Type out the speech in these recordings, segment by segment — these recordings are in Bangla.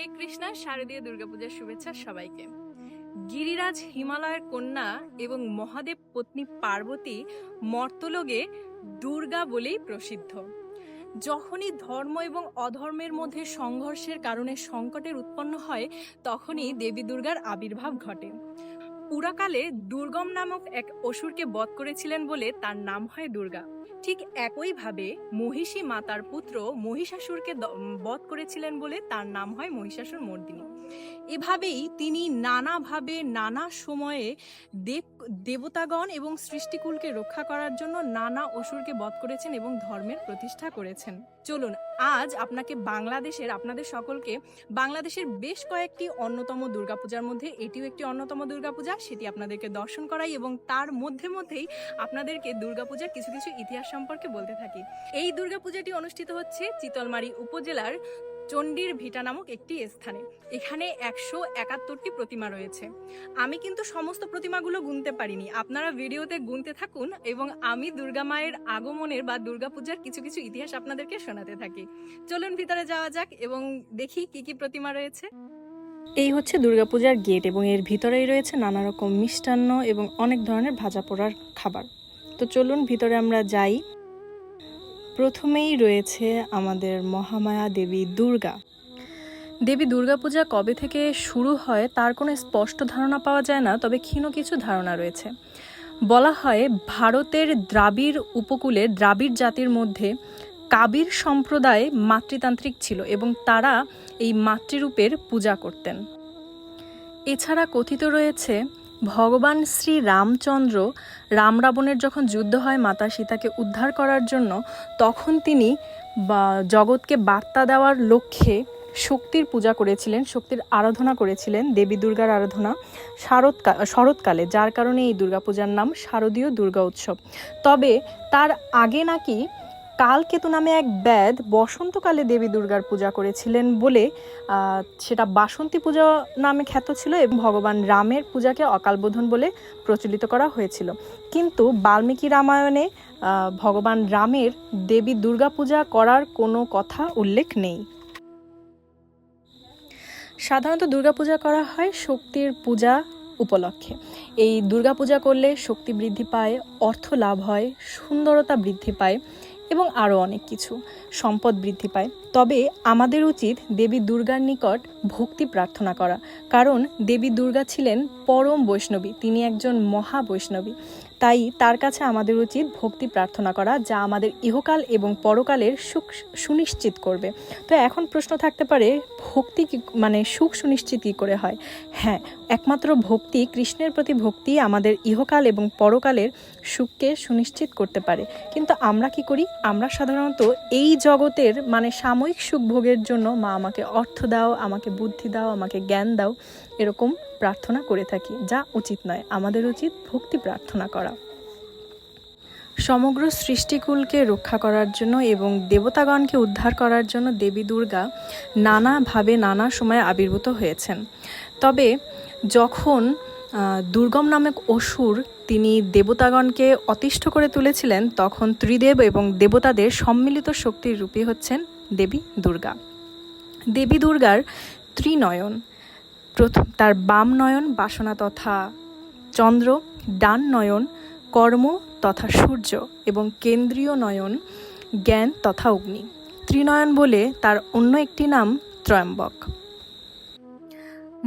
হরে কৃষ্ণা শারদীয় দুর্গাপূজার শুভেচ্ছা সবাইকে। গিরিরাজ হিমালয়ের কন্যা এবং মহাদেব পত্নী পার্বতী মর্তলোগে দুর্গা বলেই প্রসিদ্ধ। যখনই ধর্ম এবং অধর্মের মধ্যে সংঘর্ষের কারণে সংকটের উৎপন্ন হয়, তখনই দেবী দুর্গার আবির্ভাব ঘটে। পুরাকালে দুর্গম নামক এক অসুরকে বধ করেছিলেন বলে তার নাম হয় দুর্গা। ঠিক একইভাবে মহিষী মাতার পুত্র মহিষাসুরকে বধ করেছিলেন বলে তার নাম হয় মহিষাসুর মর্দিনী। এভাবেই তিনি নানাভাবে নানা সময়ে দেব, দেবতাগণ এবং সৃষ্টিকুলকে রক্ষা করার জন্য নানা অসুরকে বধ করেছেন এবং ধর্মের প্রতিষ্ঠা করেছেন। চলুন, আজ আপনাকে বাংলাদেশের, আপনাদের সকলকে বাংলাদেশের বেশ কয়েকটি অন্যতম দুর্গাপূজার মধ্যে এটিও একটি অন্যতম দুর্গাপূজা, সেটি আপনাদেরকে দর্শন করাই এবং তার মধ্যে মধ্যেই আপনাদেরকে দুর্গাপূজার কিছু কিছু ইতিহাস সম্পর্কে বলতে থাকি। এই দুর্গাপূজাটি অনুষ্ঠিত হচ্ছে চিতলমারি উপজেলার চণ্ডীর ভিটা নামক একটি স্থানে। এখানে একশো একাত্তরটি প্রতিমা রয়েছে। আমি কিন্তু সমস্ত প্রতিমাগুলো গুনতে পারিনি। আপনারা ভিডিওতে গুনতে থাকুন এবং আমি দুর্গা মায়ের আগমনের বা দুর্গাপূজার কিছু কিছু ইতিহাস আপনাদেরকে শোনাতে থাকি। চলুন ভিতরে যাওয়া যাক এবং দেখি কি কি প্রতিমা রয়েছে। এই হচ্ছে দুর্গাপূজার গেট এবং এর ভিতরেই রয়েছে নানা রকম মিষ্টান্ন এবং অনেক ধরনের ভাজা পোড়ার খাবার। তো চলুন ভিতরে আমরা যাই। প্রথমেই রয়েছে আমাদের মহামায়া দেবী দুর্গা। দেবী দুর্গাপূজা কবে থেকে শুরু হয় তার কোনো স্পষ্ট ধারণা পাওয়া যায় না, তবে ক্ষীণ কিছু ধারণা রয়েছে। বলা হয় ভারতের দ্রাবিড় উপকূলে দ্রাবিড় জাতির মধ্যে কাবির সম্প্রদায় মাতৃতান্ত্রিক ছিল এবং তারা এই মাতৃরূপের পূজা করতেন। এছাড়া কথিত রয়েছে ভগবান শ্রী রামচন্দ্র রাম রাবণের যখন যুদ্ধ হয় মাতা সীতাকে উদ্ধার করার জন্য, তখন তিনি জগৎকে বার্তা দেওয়ার লক্ষ্যে শক্তির পূজা করেছিলেন, শক্তির আরাধনা করেছিলেন, দেবী দুর্গার আরাধনা শারদকা শরৎকালে, যার কারণে এই দুর্গাপূজার নাম শারদীয় দুর্গা উৎসব। তবে তার আগে নাকি কালকেতু নামে এক ব্যাদ বসন্তকালে দেবী দুর্গার পূজা করেছিলেন বলে সেটা বাসন্তী পূজা নামে খ্যাত ছিল এবং ভগবান রামের পূজাকে অকালবোধন বলে প্রচলিত করা হয়েছিল। কিন্তু বাল্মীকি রামায়ণে ভগবান রামের দেবী দুর্গা পূজা করার কোনো কথা উল্লেখ নেই। সাধারণত দুর্গাপূজা করা হয় শক্তির পূজা উপলক্ষে। এই দুর্গাপূজা করলে শক্তি বৃদ্ধি পায়, অর্থ লাভ হয়, সুন্দরতা বৃদ্ধি পায় এবং আরও অনেক কিছু। সম্পদ বৃদ্ধি পায়। তবে আমাদের উচিত দেবী দুর্গার নিকট ভক্তি প্রার্থনা করা। কারণ দেবী দুর্গা ছিলেন পরম বৈষ্ণবী। তিনি একজন মহা বৈষ্ণবী তাই তার কাছে আমাদের উচিত ভক্তি প্রার্থনা করা, যা আমাদের ইহকাল এবং পরকালের সুখ সুনিশ্চিত করবে। তো এখন প্রশ্ন থাকতে পারে, ভক্তি মানে সুখ সুনিশ্চিত কী করে হয়? হ্যাঁ একমাত্র ভক্তি কৃষ্ণের প্রতি ভক্তি আমাদের ইহকাল এবং পরকালের সুখকে সুনিশ্চিত করতে পারে। কিন্তু আমরা কি করি? আমরা সাধারণত এই জগতের মানে সাময়িক সুখ ভোগের জন্য মা আমাকে অর্থ দাও, আমাকে বুদ্ধি দাও, আমাকে জ্ঞান দাও, এরকম প্রার্থনা করে থাকি, যা উচিত নয়। আমাদের উচিত ভক্তি প্রার্থনা করা। সমগ্র সৃষ্টিকুলকে রক্ষা করার জন্য এবং দেবতাগণকে উদ্ধার করার জন্য দেবী দুর্গা নানাভাবে নানা সময়ে আবির্ভূত হয়েছেন। তবে যখন দুর্গম নামক অসুর তিনি দেবতাগণকে অতিষ্ঠ করে তুলেছিলেন, তখন ত্রিদেব এবং দেবতাদের সম্মিলিত শক্তির রূপী হচ্ছেন দেবী দুর্গা। দেবী দুর্গার ত্রিনয়ন। প্রথম তার বাম নয়ন বাসনা তথা চন্দ্র, ডান নয়ন কর্ম তথা সূর্য এবং কেন্দ্রীয় নয়ন জ্ঞান তথা অগ্নি। ত্রিনয়ন বলে তার অন্য একটি নাম ত্রয়ম্বক।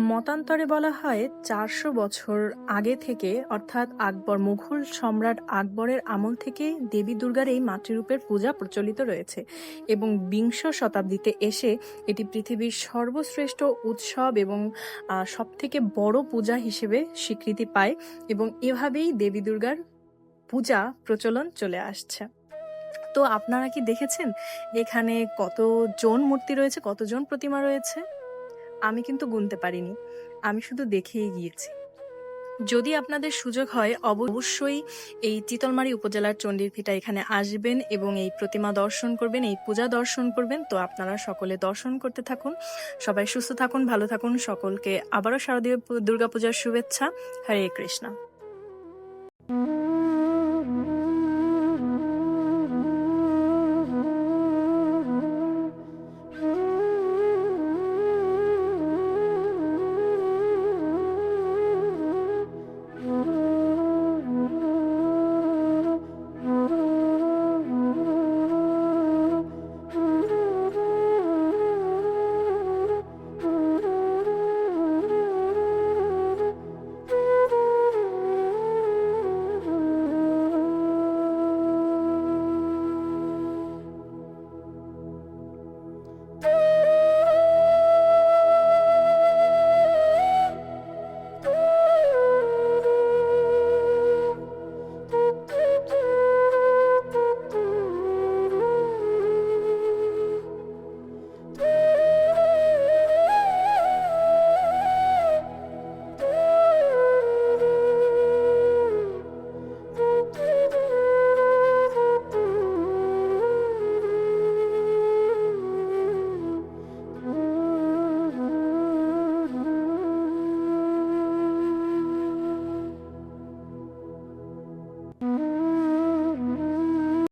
মতান্তরে বলা হয়, চারশো বছর আগে থেকে, অর্থাৎ আকবর, মুঘল সম্রাট আকবরের আমল থেকে দেবী দুর্গার এই মাতৃরূপের পূজা প্রচলিত রয়েছে এবং বিংশ শতাব্দীতে এসে এটি পৃথিবীর সর্বশ্রেষ্ঠ উৎসব এবং সব থেকে বড় পূজা হিসেবে স্বীকৃতি পায় এবং এভাবেই দেবী দুর্গার পূজা প্রচলন চলে আসছে। তো আপনারা কি দেখেছেন? এখানে কতজন মূর্তি রয়েছে? কতজন প্রতিমা রয়েছে? আমি কিন্তু গুনতে পারিনি। আমি শুধু দেখেই গিয়েছি। যদি আপনাদের সুযোগ হয় অবশ্যই এই চিতলমারি উপজেলার চণ্ডীর ভিটা এখানে আসবেন এবং এই প্রতিমা দর্শন করবেন, এই পূজা দর্শন করবেন। তো আপনারা সকলে দর্শন করতে থাকুন। সবাই সুস্থ থাকুন, ভালো থাকুন। সকলকে আবারও শারদীয় দুর্গাপূজার শুভেচ্ছা। হরে কৃষ্ণা।